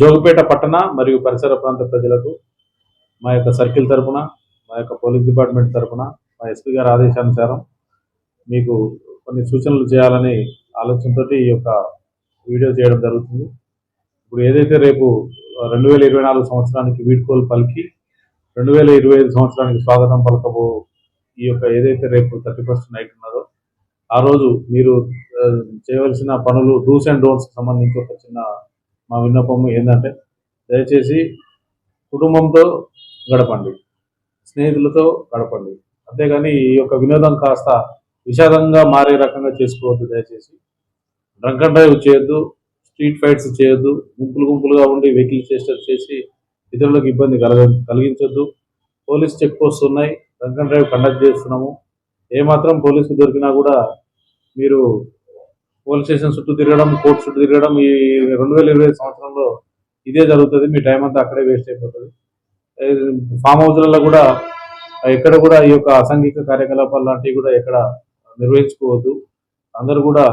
జోగుపేట పట్టణ మరియు పరిసర ప్రాంత ప్రజలకు మా యొక్క సర్కిల్ తరపున మా యొక్క పోలీస్ డిపార్ట్మెంట్ తరపున మా ఎస్పీ గారి ఆదేశానుసారం మీకు కొన్ని సూచనలు చేయాలని ఆలోచనతో ఈ యొక్క వీడియో చేయడం జరుగుతుంది. ఇప్పుడు ఏదైతే రేపు రెండు వేల ఇరవై నాలుగు సంవత్సరానికి వీడ్కోలు పలికి రెండు వేల ఇరవై ఐదు సంవత్సరానికి స్వాగతం పలకబో ఈ యొక్క ఏదైతే రేపు థర్టీ ఫస్ట్ నైట్ ఉన్నదో ఆ రోజు మీరు చేయవలసిన పనులు డూస్ అండ్ డోన్స్కి సంబంధించి ఒక చిన్న మా విన్నపం ఏంటంటే దయచేసి కుటుంబంతో గడపండి స్నేహితులతో గడపండి. అంతేగాని ఈ యొక్క వినోదం కాస్త విషాదంగా మారే రకంగా చేసుకోవద్దు దయచేసి. డ్రంక్ అండ్ డ్రైవ్ చేయొద్దు స్ట్రీట్ ఫైట్స్ చేయొద్దు గుంపులు గుంపులుగా ఉండి వెహికల్ చేస్టర్ చేసి ఇతరులకు ఇబ్బంది కలగ కలిగించొద్దు. పోలీస్ చెక్ పోస్ట్ ఉన్నాయి డ్రంక్ అండ్ డ్రైవ్ కండక్ట్ చేస్తున్నాము. ఏమాత్రం పోలీసు దొరికినా కూడా మీరు పోలీస్ స్టేషన్ చుట్టూ తిరగడం కోర్టు చుట్టూ తిరగడం ఈ రెండు వేల ఇరవై సంవత్సరంలో ఇదే జరుగుతుంది. మీ టైం అంతా అక్కడే వేస్ట్ అయిపోతుంది. ఫామ్ హౌస్లలో కూడా ఎక్కడ కూడా ఈ యొక్క అసాంఘిక కార్యకలాపాలు లాంటివి కూడా ఎక్కడ నిర్వహించుకోవద్దు. అందరూ కూడా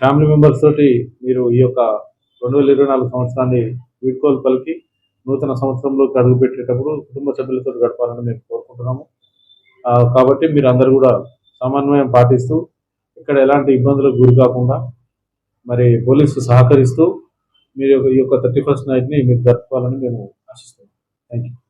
ఫ్యామిలీ మెంబర్స్ తోటి మీరు ఈ యొక్క రెండు వేల ఇరవై నాలుగు సంవత్సరాన్ని వీడ్కోలు పలికి నూతన సంవత్సరంలో అడుగు పెట్టేటప్పుడు కుటుంబ సభ్యులతో గడపాలని మేము కోరుకుంటున్నాము. కాబట్టి మీరు అందరూ కూడా సమన్వయం పాటిస్తూ ఇక్కడ ఎలాంటి ఇబ్బందులకు గురి కాకుండా మరి పోలీసు సహకరిస్తూ మీరు ఈ యొక్క థర్టీ ఫస్ట్ నైట్ని మీరు జరుపుకోవాలని మేము ఆశిస్తున్నాం. Thank you